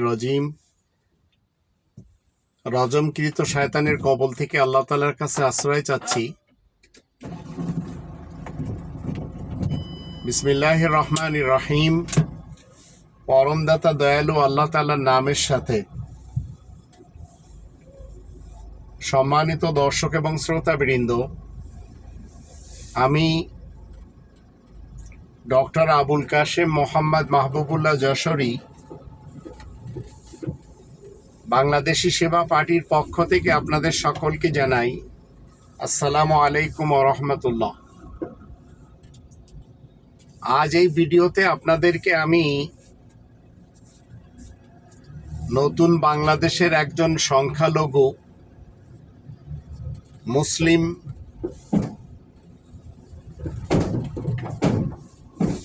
রজিম। রজমকৃত শয়তানের কবল থেকে আল্লাহ তালার কাছে আশ্রয় চাচ্ছি। বিসমিল্লাহ রহমান রহিম। পরমদাতা দয়ালু আল্লাহ তালার নামের সাথে। সম্মানিত দর্শক এবং শ্রোতাবৃন্দ, আমি ডক্টর আবুল কাশেম মোহাম্মদ মাহবুবুল্লাহ যশোরী বাংলাদেশি সেবা পার্টির পক্ষ থেকে আপনাদের সকলকে জানাই আসসালামু আলাইকুম রহমতুল্লাহ। আজ এই ভিডিওতে আপনাদেরকে আমি নতুন বাংলাদেশের একজন সংখ্যালঘু, মুসলিম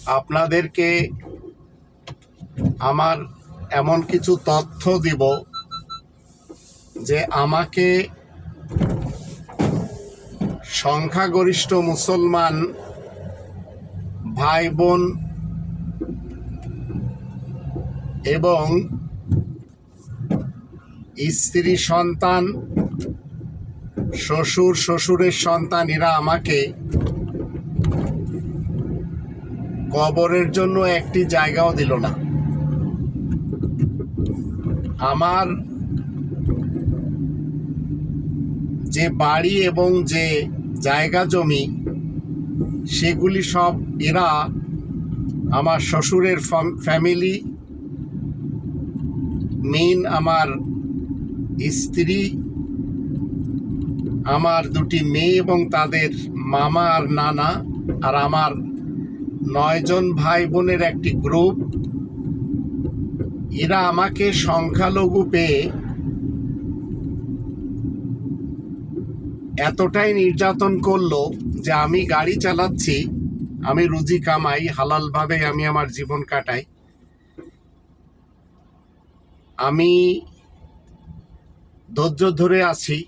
আপনাদেরকে আমার এমন কিছু তথ্য দিব যে আমাকে সংখ্যাগরিষ্ঠ মুসলমান ভাই বোন এবং স্ত্রী সন্তান, শ্বশুর, শ্বশুরের সন্তান এরা আমাকে কবরের জন্য একটি জায়গাও দিল না। আমার যে বাড়ি এবং যে জায়গা জমি, সেগুলি সব এরা আমার শ্বশুরের ফ্যামিলি মেন আমার স্ত্রী, আমার দুটি মেয়ে এবং তাদের মামা আর নানা, আর আমার নয়জন ভাই বোনের একটি গ্রুপ। এরা আমাকে সংখ্যালঘু পেয়ে এতটাই নির্যাতন করল যে আমি গাড়ি চালাচ্ছি, আমি রুজি কামাই, হালালভাবে আমি আমার জীবন কাটাই। আমি ধৈর্য ধরে আছি।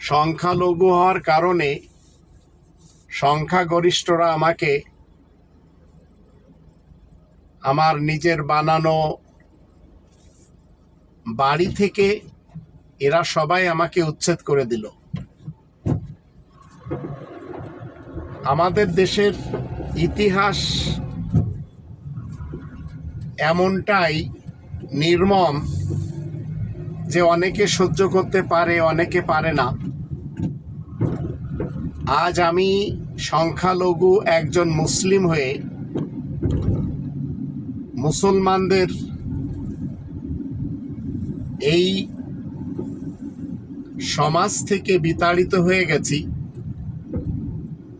সংখ্যালঘু হওয়ার কারণে সংখ্যাগরিষ্ঠরা আমাকে আমার নিজের বানানো বাড়ি থেকে এরা সবাই আমাকে উচ্ছেদ করে দিল। আমাদের দেশের ইতিহাস এমনটাই নির্মম যে অনেকে সহ্য করতে পারে, অনেকে পারে না। আজ আমি সংখ্যালঘু একজন মুসলিম হয়ে মুসলমানদের এই সমাজ থেকে বিতাড়িত হয়ে গেছি।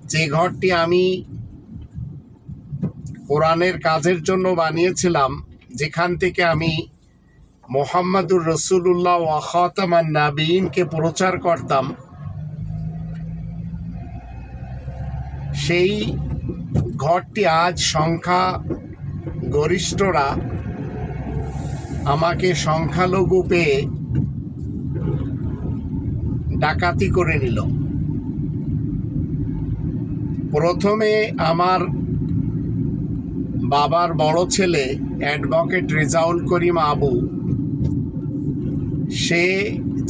যে ঘরটি আমি কোরআনের কাজের জন্য বানিয়েছিলাম, যেখান থেকে আমি মোহাম্মদুর রসুল্লাহ ওয়াখাতামান নাবিনকে প্রচার করতাম। সেই ঘরটি আজ সংখ্যা গরিষ্ঠরা আমাকে সংখ্যালঘু পেয়ে ডাকাতি করে নিল। প্রথমে আমার বাবার বড় ছেলে অ্যাডভোকেট রেজাউল করিম আবু, সে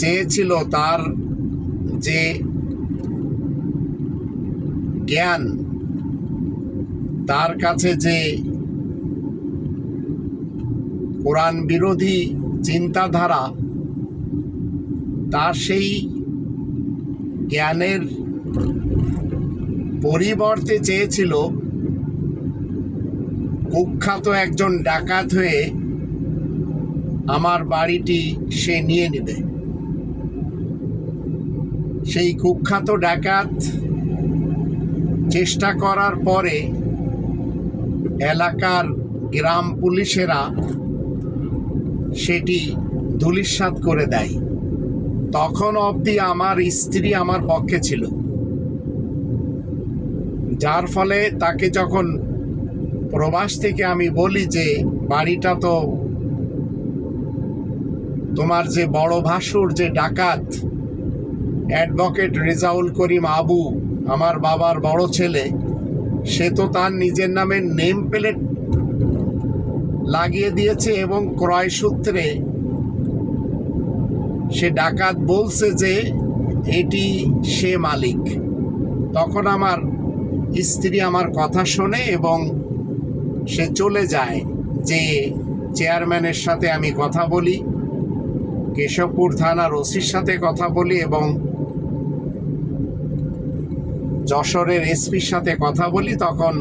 চেয়েছিল তার যে জ্ঞান তার কাছে যে কোরআন বিরোধী চিন্তাধারা, তার সেই জ্ঞানের পরিবর্তে চেয়েছিল কুখ্যাত একজন ডাকাত হয়ে আমার বাড়িটি সে নিয়ে নেবে। সেই কুখ্যাত ডাকাত চেষ্টা করার পরে এলাকার গ্রাম পুলিশেরা সেটি ধুলিস্বাদ করে দেয়। তখন অবধি আমার স্ত্রী আমার পক্ষে ছিল। যার ফলে তাকে যখন প্রবাস থেকে আমি বলি যে, বাড়িটা তো তোমার যে বড় ভাসুর, যে ডাকাত, অ্যাডভোকেট রেজাউল করিম আবু আমার বাবার বড় ছেলে, সে তো তার নিজের নামে নেম প্লেট লাগিয়ে দিয়েছে এবং ক্রয় সূত্রে সে ডাকাত বলছে যে, এটি সে মালিক। তখন আমার স্ত্রী আমার কথা শোনে এবং সে চলে যায় যে, চেয়ারম্যানের সাথে আমি কথা বলি, কেশবপুর থানার ওসির সাথে কথা বলি এবং যশোরের এসপির সাথে কথা বলি, তখন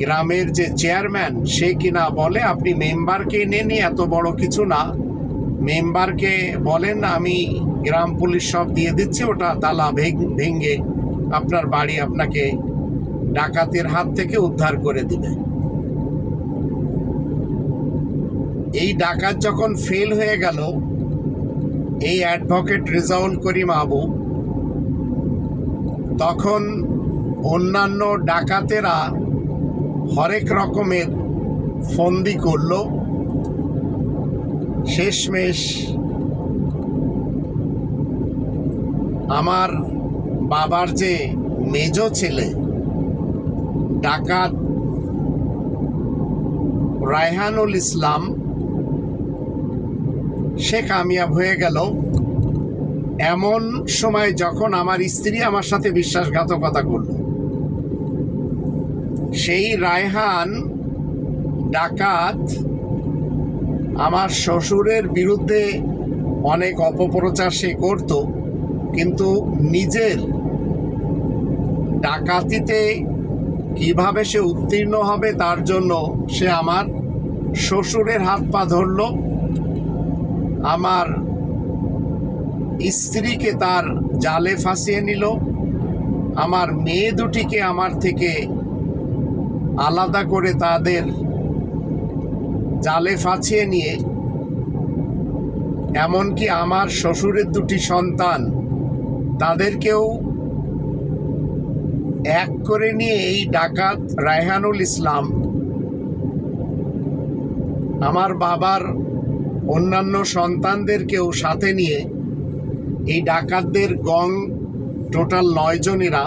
গ্রামের যে চেয়ারম্যান, সে কিনা বলে, আপনি মেম্বারকে নেনি এত বড় কিছু না। মেম্বারকে বলেন, আমি গ্রাম পুলিশ সব দিয়ে দিচ্ছি, ওটা তালা ভেঙে আপনার বাড়ি আপনাকে ডাকাতের হাত থেকে উদ্ধার করে দিবে। এই ডাকাত যখন ফেল হয়ে গেল, এই অ্যাডভোকেট রেজাউল করিম আবু তখন অন্যান্য ডাকাতেরা হরেক রকমের ফন্দি করল। শেষমেশ আমার বাবার যে মেজ ছেলে, ডাকাত রায়হানুল ইসলাম, সে কামিয়াব হয়ে গেল। এমন সময় যখন আমার স্ত্রী আমার সাথে বিশ্বাসঘাতকতা করল। সেই রায়হান ডাকাত আমার শ্বশুরের বিরুদ্ধে অনেক অপপ্রচার সে করত, কিন্তু নিজের ডাকাতিতে কীভাবে সে উত্তীর্ণ হবে তার জন্য সে আমার শ্বশুরের হাত পা ধরল। আমার স্ত্রীকে তার জালে ফাঁসিয়ে নিল। আমার মেয়ে দুটিকে আমার থেকে আলাদা করে তাদের জালে ফাঁসিয়ে নিয়ে, এমনকি আমার শ্বশুরের দুটি সন্তান তাদেরকেও এক করে নিয়ে এই ডাকাত রায়হানুল ইসলাম, আমার বাবার অন্যান্য সন্তানদেরকেও সাথে নিয়ে এই ডাকাতদের গং টোটাল নয় জনেরা।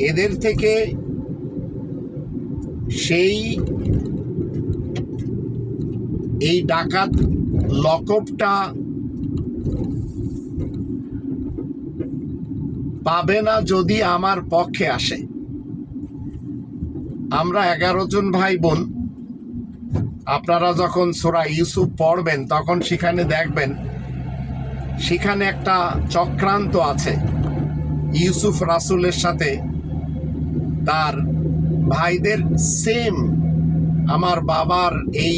এদের থেকে সেই এই ডাকাত লকবটা পাবে না যদি আমার পক্ষে আসে। আমরা এগারো জন ভাই বোন আপনারা যখন সোরা ইউসুফ পড়বেন, তখন সেখানে দেখবেন, সেখানে একটা চক্রান্ত আছে। ইউসুফ রাসুলের সাথে তার ভাইদের সেম আমার বাবার এই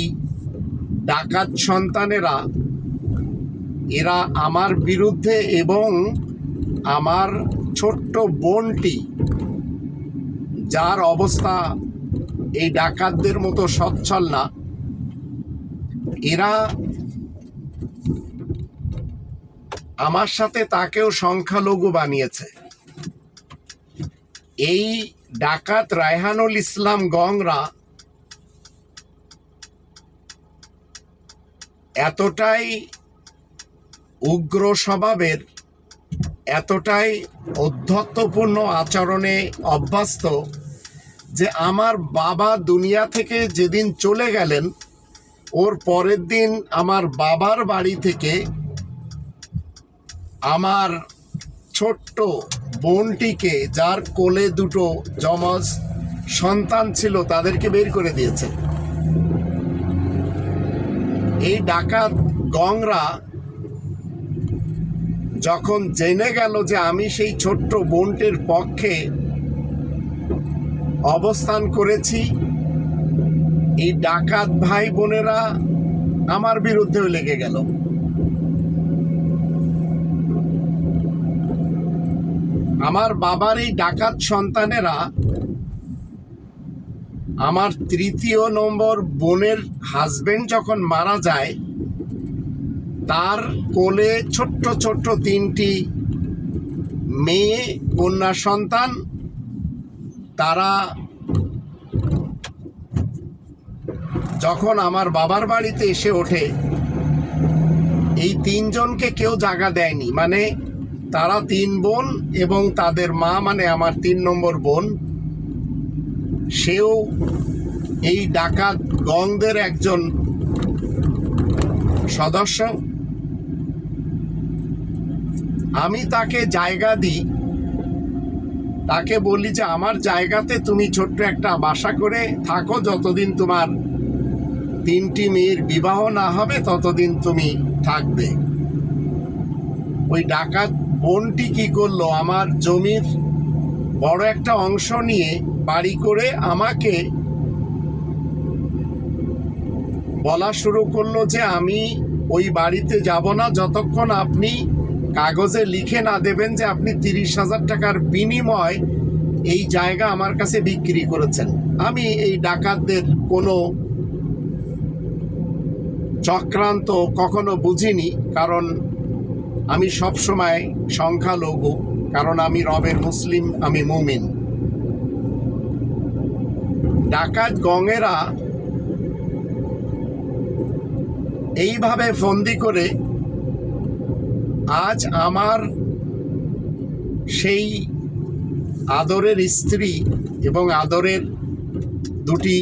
ডাকাত সন্তানেরা, এরা আমার বিরুদ্ধে এবং আমার ছোট্ট বোনটি, যার অবস্থা এই ডাকাতদের মতো সচ্ছল না এরা আমার সাথে তাকেও সংখ্যালঘু বানিয়েছে। এই ডাকাত রায়হানুল ইসলাম গংরা এতটাই উগ্র স্বভাবের এতটাই অধ্যত্বপূর্ণ আচরণে অভ্যস্ত যে আমার বাবা দুনিয়া থেকে যেদিন চলে গেলেন ওর পরের দিন আমার বাবার বাড়ি থেকে আমার ছোট্ট বোনটিকে, যার কোলে দুটো জমজ সন্তান ছিল, তাদেরকে বের করে দিয়েছে। এই ডাকাত গংরা যখন জেনে গেল যে আমি সেই ছোট্ট বোনটির পক্ষে অবস্থান করেছি এই ডাকাত ভাই বোনেরা আমার বিরুদ্ধেও লেগে গেল। আমার বাবার এই ডাকাত সন্তানেরা আমার তৃতীয় নম্বর বোনের হাজবেন্ড যখন মারা যায়, তার কোলে ছোট্ট ছোট্ট তিনটি মেয়ে, কন্যা সন্তান, তারা যখন আমার বাবার বাড়িতে এসে ওঠে, এই তিনজনকে কেউ জায়গা দেয়নি। মানে তারা তিন বোন এবং তাদের মা মানে আমার তিন নম্বর বোন, সেও এই ডাকাত গংদের একজন সদস্য। আমি তাকে জায়গা দিই। তাকে বলি যে, আমার জায়গাতে তুমি ছোট্ট একটা বাসা করে থাকো যতদিন তোমার তিনটি মেয়ের বিবাহ না হবে, ততদিন তুমি থাকবে। ওই ডাকাত বোনটি কি করল? আমার জমির বড় একটা অংশ নিয়ে বাড়ি করে আমাকে বলা শুরু করল যে, আমি ওই বাড়িতে যাব না। যতক্ষণ আপনি কাগজে লিখে না দেবেন যে আপনি তিরিশ হাজার টাকার বিনিময় এই জায়গা আমার কাছে বিক্রি করেছেন। আমি এই ডাকাতদের কোনো চক্রান্ত কখনো বুঝিনি, কারণ আমি সবসময় সংখ্যালঘু, কারণ আমি রবের মুসলিম, আমি মুমিন। ডাকাত গঙেরা এইভাবে ফন্দি করে, আজ আমার সেই আদরের স্ত্রী এবং আদরের দুটি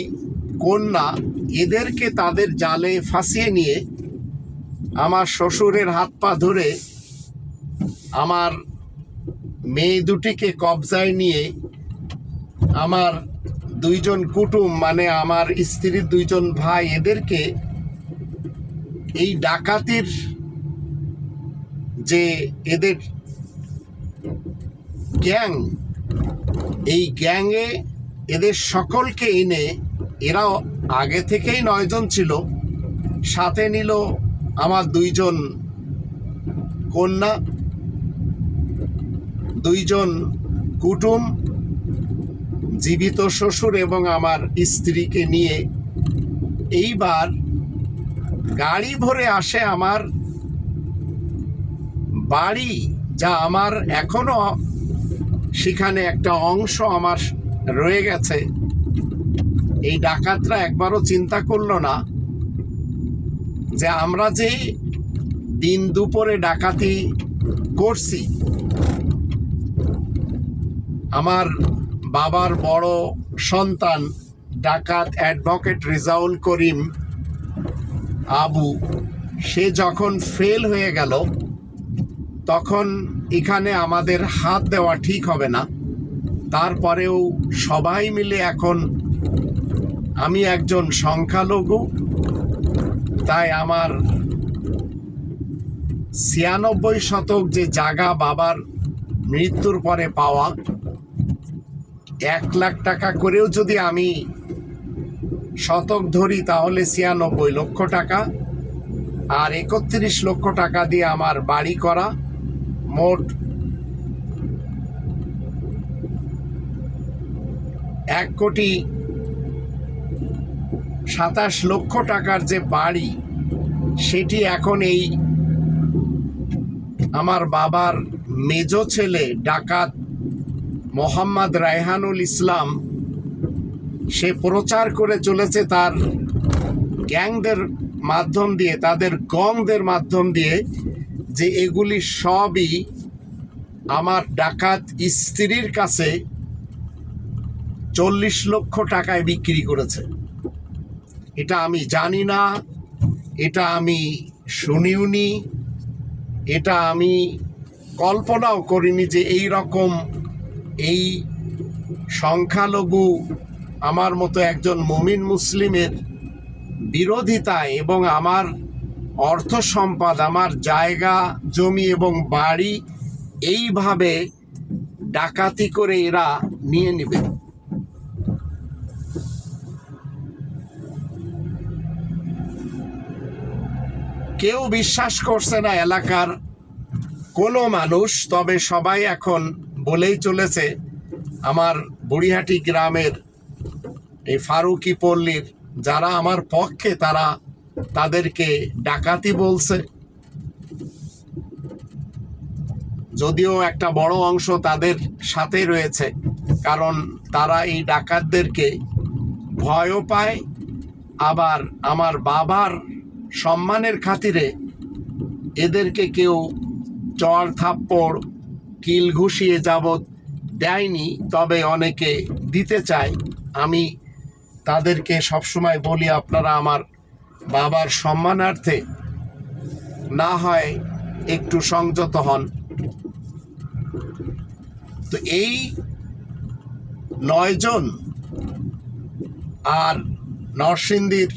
কন্যা এদেরকে তাদের জালে ফাঁসিয়ে নিয়ে আমার শ্বশুরের হাত পা ধরে আমার মেয়ে দুটিকে কবজায় নিয়ে আমার দুইজন কুটুম মানে আমার স্ত্রীর দুইজন ভাই, এদেরকে এই ডাকাতির যে এদের গ্যাং, এই গ্যাংয়ে এদের সকলকে এনে এরাও আগে থেকেই নয়জন ছিল। সাথে নিল আমার দুইজন কন্যা, দুইজন কুটুম, জীবিত শ্বশুর এবং আমার স্ত্রীকে নিয়ে। এইবার গাড়ি ভরে আসে আমার বাড়ি, যা আমার এখনও, সেখানে একটা অংশ আমার রয়ে গেছে। এই ডাকাতরা একবারও চিন্তা করল না যে আমরা যে দিন দুপুরে ডাকাতি করছি, আমার বাবার বড় সন্তান ডাকাত অ্যাডভোকেট রিজাউল করিম আবু, সে যখন ফেল হয়ে গেল, তখন এখানে আমাদের হাত দেওয়া ঠিক হবে না। তারপরেও সবাই মিলে এখন আমি একজন সংখ্যালঘু, তাই আমার ছিয়ানব্বই শতক যে জাগা বাবার মৃত্যুর পরে পাওয়া, এক লাখ টাকা করেও যদি আমি শতক ধরি তাহলে ছিয়ানব্বই লক্ষ টাকা আর একত্রিশ লক্ষ টাকা দিয়ে আমার বাড়ি করা মোট এক কোটি সাতাশ লক্ষ টাকার যে বাড়ি, সেটি এখন এই আমার বাবার মেজ ছেলে ডাকাত মোহাম্মদ রায়হানুল ইসলাম, সে প্রচার করে চলেছে তার গ্যাংদের মাধ্যম দিয়ে, তাদের গংদের মাধ্যম দিয়ে, যে এগুলি সবই আমার ডাকাত স্ত্রীর কাছে চল্লিশ লক্ষ টাকায় বিক্রি করেছে। এটা আমি জানি না, এটা আমি শুনিওনি, এটা আমি কল্পনাও করিনি যে এই রকম এই সংখ্যালঘু আমার মতো একজন মুমিন মুসলিমের বিরোধিতায় এবং আমার অর্থ সম্পদ, আমার জায়গা, জমি এবং বাড়ি এইভাবে ডাকাতি করে এরা নিয়ে নেবে। কেউ বিশ্বাস করছে না এলাকার কোনো মানুষ, তবে সবাই এখন বলেই চলেছে, আমার বুড়িহাটি গ্রামের এই ফারুকি পল্লীর যারা আমার পক্ষে, তারা তাদেরকে ডাকাতি বলছে। যদিও একটা বড় অংশ তাদের সাথে রয়েছে, কারণ তারা এই ডাকাতদেরকে ভয়ও পায়, আবার আমার বাবার সম্মানের খাতিরে এদেরকে কেউ চর থাপ্পড়, কিল ঘুষিয়ে যাবৎ দেয়নি, তবে অনেকে দিতে চায়। আমি তাদেরকে সবসময় বলি, আপনারা আমার বাবার সম্মানার্থে না হয় একটু সংযত হন। তো এই নয়জন আর নরসিংদীর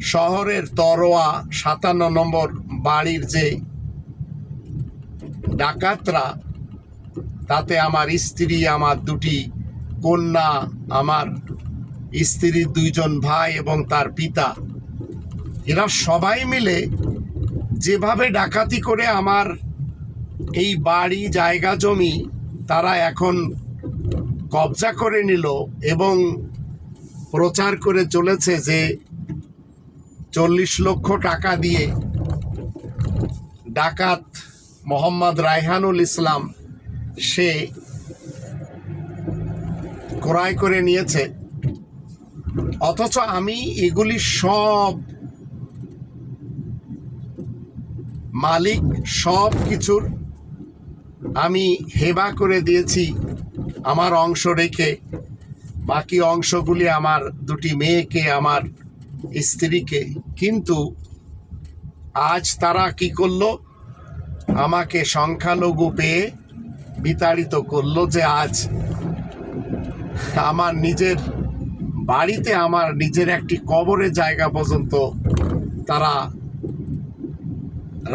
শহরের তরোয়া সাতান্ন নম্বর বাড়ির যে ডাকাতরা, তাতে আমার স্ত্রী, আমার দুটি কন্যা, আমার স্ত্রীর দুইজন ভাই এবং তার পিতা, এরা সবাই মিলে যেভাবে ডাকাতি করে আমার এই বাড়ি, জায়গা, জমি, তারা এখন কবজা করে নিল এবং প্রচার করে চলেছে যে চল্লিশ লক্ষ টাকা দিয়ে ডাকাত মোহাম্মদ রায়হানুল ইসলাম সে ক্রয় করে নিয়েছে। অথচ আমি এগুলি সব মালিক সব কিছুর আমি হেবা করে দিয়েছি আমার অংশ রেখে। বাকি অংশগুলি আমার দুটি মেয়েকে, আমার স্ত্রীকে। কিন্তু আজ তারা কি করল? আমাকে সংখ্যালঘু পেয়ে বিতাড়িত করল যে আজ আমার নিজের বাড়িতে আমার নিজের একটি কবরের জায়গা পর্যন্ত তারা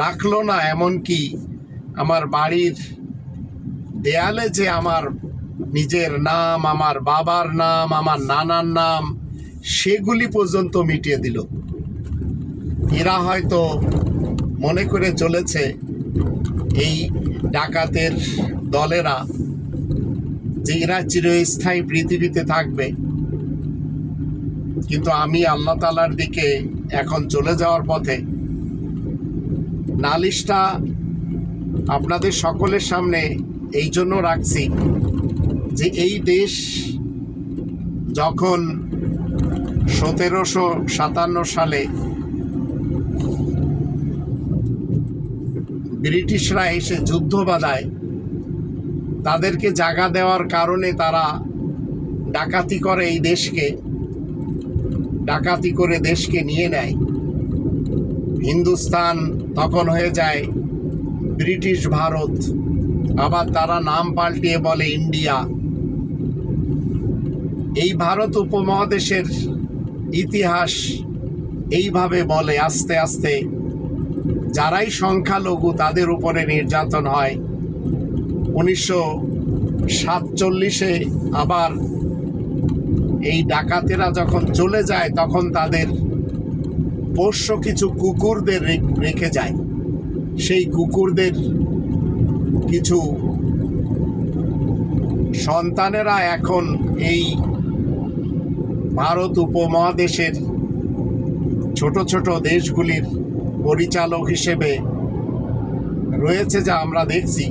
রাখল না, এমনকি আমার বাড়ির দেয়ালে যে আমার নিজের নাম, আমার বাবার নাম, আমার নানার নাম সেগুলি পর্যন্ত মিটিয়ে দিল। এরা হয়তো মনে করে চলেছে, এই ডাকাতের দলেরা যে এরা চিরস্থায়ী পৃথিবীতে থাকবে। কিন্তু আমি আল্লাহ তালার দিকে এখন চলে যাওয়ার পথে নালিশটা আপনাদের সকলের সামনে এই জন্য রাখছি যে এই দেশ যখন সতেরোশো সাতান্ন সালে ব্রিটিশরা এসে যুদ্ধ বাঁধায়। তাদেরকে জাগা দেওয়ার কারণে তারা ডাকাতি করে এই দেশকে, ডাকাতি করে দেশকে নিয়ে নেয়। হিন্দুস্তান তখন হয়ে যায় ব্রিটিশ ভারত। আবার তারা নাম পাল্টিয়ে বলে ইন্ডিয়া। এই ভারত উপমহাদেশের ইতিহাস এইভাবে বলে আস্তে আস্তে, যারাই সংখ্যালঘু তাদের উপরে নির্যাতন হয়। উনিশশো সাতচল্লিশে আবার এই ডাকাতেরা যখন চলে যায়, তখন তাদের পোষ্য কিছু কুকুরদের রেখে যায়। সেই কুকুরদের কিছু সন্তানেরা এখন এই ভারত উপমহাদেশের ছোট ছোট দেশগুলির পরিচালক হিসেবে রয়েছে যা আমরা দেখছি।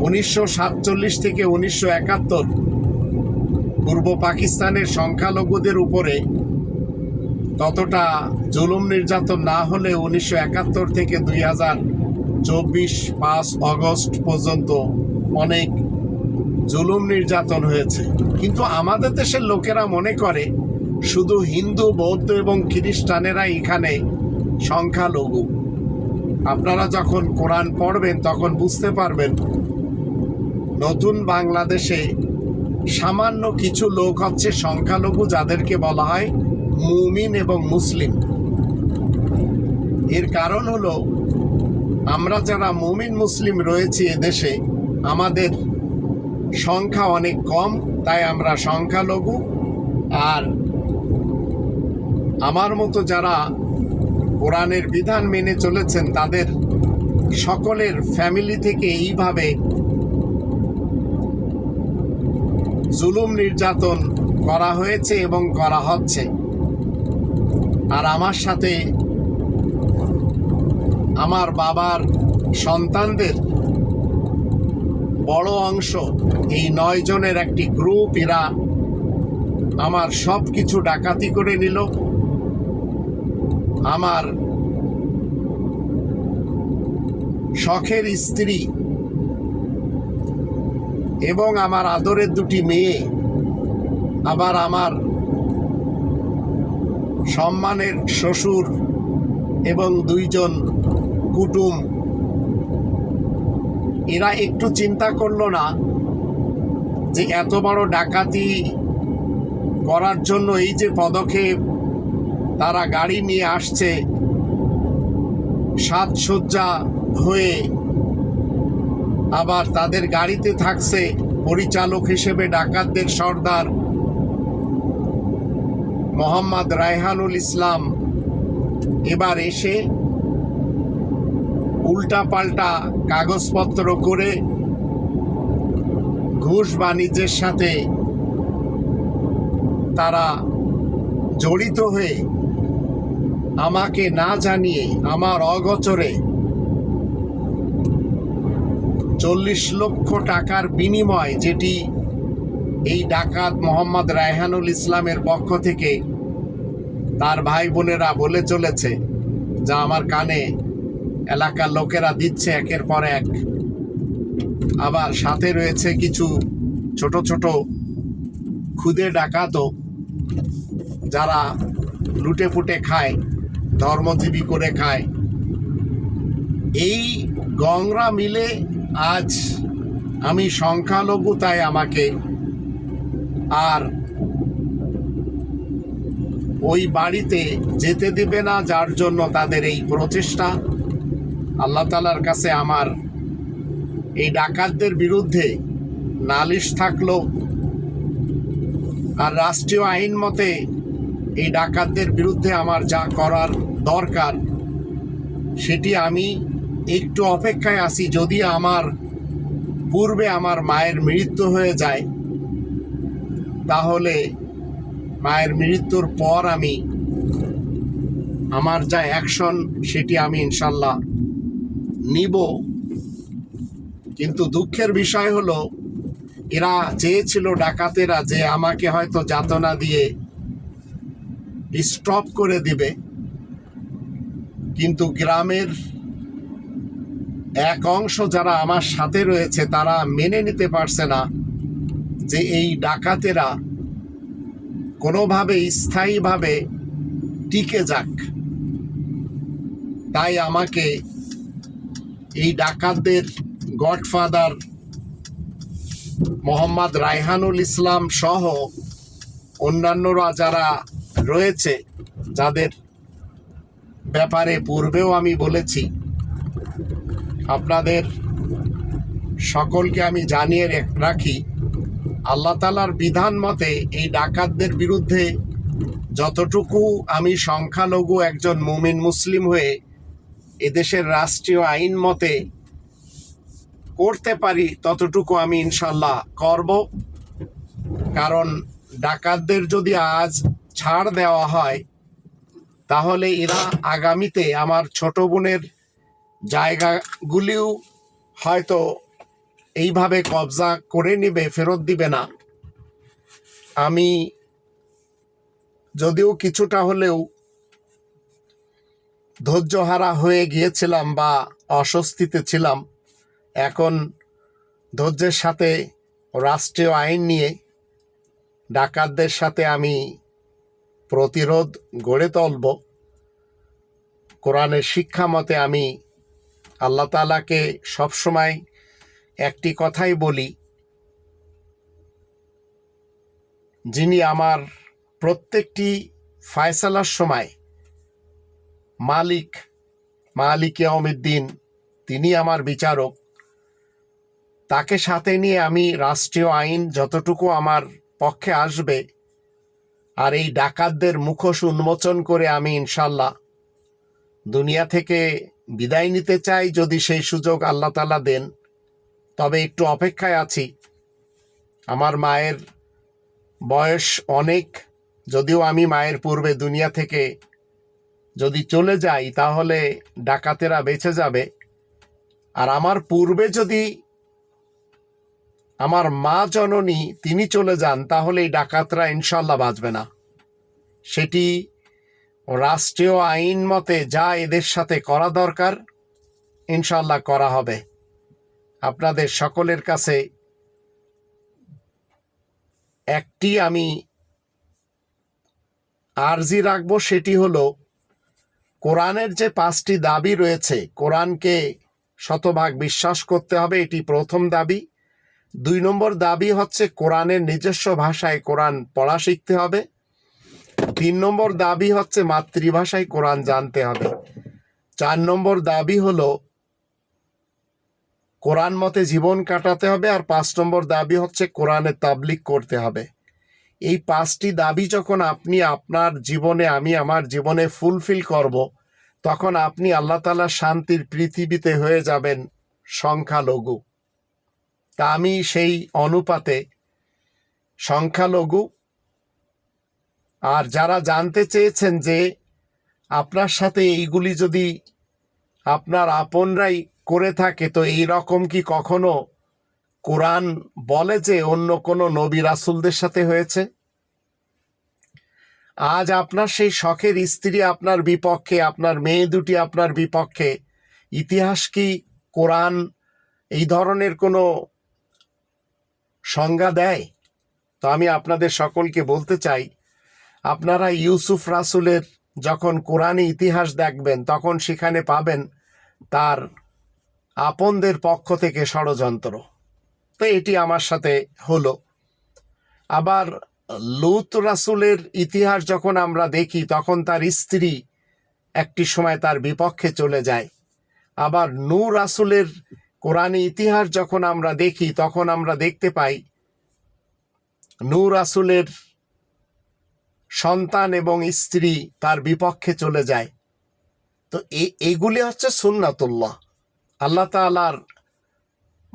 উনিশশো সাতচল্লিশ থেকে উনিশশো একাত্তর পূর্ব পাকিস্তানের সংখ্যালঘুদের উপরে ততটা জুলুম নির্যাতন না হলে উনিশশো একাত্তর থেকে দুই হাজার চব্বিশ পাঁচ অগস্ট পর্যন্ত অনেক জুলুম নির্যাতন হয়েছে। কিন্তু আমাদের দেশের লোকেরা মনে করে, শুধু হিন্দু, বৌদ্ধ এবং খ্রিস্টানেরা এখানে সংখ্যালঘু। আপনারা যখন কোরআন পড়বেন, তখন বুঝতে পারবেন, নতুন বাংলাদেশে সামান্য কিছু লোক হচ্ছে সংখ্যালঘু, যাদেরকে বলা হয় মুমিন এবং মুসলিম। এর কারণ হলো, আমরা যারা মুমিন, মুসলিম রয়েছি এদেশে, আমাদের সংখ্যা অনেক কম, তাই আমরা সংখ্যালঘু। আর আমার মতো যারা কোরআনের বিধান মেনে চলেছেন, তাদের সকলের ফ্যামিলি থেকে এইভাবে জুলুম নির্যাতন করা হয়েছে এবং করা হচ্ছে। আর আমার সাথে আমার বাবার সন্তানদের বড় অংশ এই নয় জনের একটি গ্রুপ এরা আমার সব কিছু ডাকাতি করে নিল। আমার শখের স্ত্রী এবং আমার আদরের দুটি মেয়ে, আবার আমার সম্মানের শ্বশুর এবং দুইজন কুটুম এরা একটু চিন্তা করল না যে এত বড় ডাকাতি করার জন্য এই যে পদক্ষেপ, তারা গাড়ি নিয়ে আসছে, সাজসজ্জা হয়ে আবার তাদের গাড়িতে থাকছে পরিচালক হিসেবে ডাকাতদের সর্দার মোহাম্মদ রায়হানুল ইসলাম। এবার এসে উল্টাপাল্টা কাগজপত্র করে ঘুষ বাণিজ্যের সাথে তারা জড়িত হয়ে আমাকে না জানিয়ে আমার অগচরে চল্লিশ লক্ষ টাকার বিনিময় যেটি এই ডাকাত মোহাম্মদ রায়হানুল ইসলামের পক্ষ থেকে তার ভাই বোনেরা বলে চলেছে, যা আমার কানে এলাকার লোকেরা দিচ্ছে একের পর এক। আবার সাথে রয়েছে কিছু ছোট ছোট খুদে ডাকাতও, যারা লুটে পুটে খায়, ধর্মজীবী করে খায়। এই গংরা মিলে আজ আমি সংখ্যালঘু, তাই আমাকে আর ওই বাড়িতে যেতে দিবে না, যার জন্য তাদের এই প্রচেষ্টা। আল্লাহ তালার কাছে আমার এই ডাকাতদের বিরুদ্ধে নালিশ থাকল আর রাষ্ট্রীয় আইন মতে এই ডাকাতদের বিরুদ্ধে আমার যা করার দরকার, সেটি আমি একটু অপেক্ষায় আছি। যদি আমার পূর্বে আমার মায়ের মৃত্যু হয়ে যায়, তাহলে মায়ের মৃত্যুর পর আমি, আমার যা অ্যাকশন, সেটি আমি ইনশাল্লাহ নিব। কিন্তু দুঃখের বিষয় হলো, এরা চেয়েছিল ডাকাতেরা যে আমাকে হয়তো যাতনা দিয়ে স্টপ করে দিবে, কিন্তু গ্রামের এক অংশ যারা আমার সাথে রয়েছে, তারা মেনে নিতে পারছে না যে এই ডাকাতেরা কোনোভাবে স্থায়ীভাবে টিকে যাক। তাই আমাকে এই ডাকাতদের গডফাদার মোহাম্মদ রায়হানুল ইসলাম সহ অন্যান্যরা যারা রয়েছে, যাদের ব্যাপারে পূর্বেও আমি বলেছি, আপনাদের সকলকে আমি জানিয়ে রাখি, আল্লাহ তালার বিধান মতে এই ডাকাতদের বিরুদ্ধে যতটুকু আমি সংখ্যালঘু একজন মুমিন মুসলিম হয়ে এদেশের রাষ্ট্রীয় আইন মতে করতে পারি ততটুকু আমি ইনশাল্লাহ করব। কারণ ডাকাতদের যদি আজ ছাড় দেওয়া হয়, তাহলে এরা আগামীতে আমার ছোট বোনের জায়গাগুলিও হয়তো এইভাবে কবজা করে নেবে, ফেরত দিবে না। আমি যদিও কিছুটা হলেও ধৈর্যহারা হয়ে গিয়েছিলাম বা অস্বস্তিতে ছিলাম। এখন ধৈর্যের সাথে, রাষ্ট্রীয় আইন নিয়ে ডাকাতদের সাথে আমি প্রতিরোধ গড়ে তুলব। কোরআনের শিক্ষা মতে আমি আল্লাহ তালাকে সবসময় একটি কথাই বলি, যিনি আমার প্রত্যেকটি ফায়সালার সময় মালিক মালিক ইয়াউমিদ্দিন, তিনি আমার বিচারক। তাকে সাথে নিয়ে আমি রাষ্ট্রীয় আইন যতটুকু আমার পক্ষে আসবে আর এই ডাকাতদের মুখোশ উন্মোচন করে আমি ইনশাল্লাহ দুনিয়া থেকে বিদায় নিতে চাই যদি সেই সুযোগ আল্লাহ তালা দেন। তবে একটু অপেক্ষায় আছি। আমার মায়ের বয়স অনেক, যদিও আমি মায়ের পূর্বে দুনিয়া থেকে যদি চলে যাই তাহলে ডাকাতেরা বেঁচে যাবে। আর আমার পূর্বে যদি আমার মা জননী তিনি চলে যান, তাহলে এই ডাকাতরা ইনশাল্লাহ বাঁচবে না। সেটি রাষ্ট্রীয় আইন মতে যা এদের সাথে করা দরকার ইনশাল্লাহ করা হবে। আপনাদের সকলের কাছে একটি আমি আর্জি রাখব, সেটি হলো কোরআনের যে পাঁচটি দাবি রয়েছে, কোরআনকে শতভাগ বিশ্বাস করতে হবে, এটি প্রথম দাবি। দুই নম্বর দাবি হচ্ছে কোরআনের নিজস্ব ভাষায় কোরআন পড়া শিখতে হবে। তিন নম্বর দাবি হচ্ছে মাতৃভাষায় কোরআন জানতে হবে। চার নম্বর দাবি হলো কোরআন মতে জীবন কাটাতে হবে, আর পাঁচ নম্বর দাবি হচ্ছে কোরআনে তাবলিক করতে হবে। এই পাঁচটি দাবি যখন আপনি আপনার জীবনে, আমি আমার জীবনে ফুলফিল করব, তখন আপনি আল্লাহ তালা শান্তির পৃথিবীতে হয়ে যাবেন সংখ্যালঘু। তা আমি সেই অনুপাতে সংখ্যালঘু। আর যারা জানতে চেয়েছেন যে আপনার সাথে এইগুলি যদি আপনার আপনরাই করে থাকে, তো এই রকম কি কখনো কোরআন বলে যে অন্য কোনো নবী রাসুলদের সাথে হয়েছে? আজ আপনার সেই শখের স্ত্রী আপনার বিপক্ষে, আপনার মেয়ে দুটি আপনার বিপক্ষে, ইতিহাস কি কোরআন এই ধরনের কোনো সংজ্ঞা দেয়? তো আমি আপনাদের সকলকে বলতে চাই, আপনারা ইউসুফ রাসুলের যখন কোরআনে ইতিহাস দেখবেন, তখন সেখানে পাবেন তার আপনদের পক্ষ থেকে ষড়যন্ত্র। তো এটি আমার সাথে হলো। আবার লুত রাসুলের ইতিহাস যখন আমরা দেখি, তখন তার স্ত্রী একটি সময় তার বিপক্ষে চলে যায়। আবার নূর রাসুলের কোরআনে ইতিহাস যখন আমরা দেখি, তখন আমরা দেখতে পাই নূর রাসুলের সন্তান এবং স্ত্রী তার বিপক্ষে চলে যায়। তো এগুলি হচ্ছে সুন্নাতুল্লাহ। আল্লাহ তালার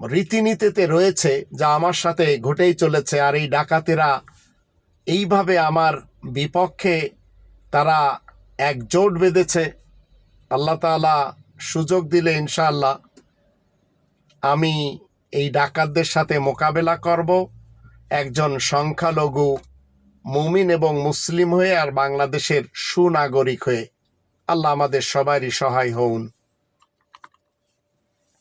রীতিনীতিতে রয়েছে যা আমার সাথে ঘটেই চলেছে আর এই ডাকাতেরা এইভাবে আমার বিপক্ষে তারা একজোট বেঁধেছে। আল্লাহ তাআলা সুযোগ দিলে ইনশাআল্লাহ আমি এই ডাকাতদের সাথে মোকাবেলা করব। একজন সংখ্যালঘু মুমিন এবং মুসলিম হয়ে আর বাংলাদেশের সুনাগরিক হয়ে। আল্লাহ আমাদের সবারই সহায় হউন।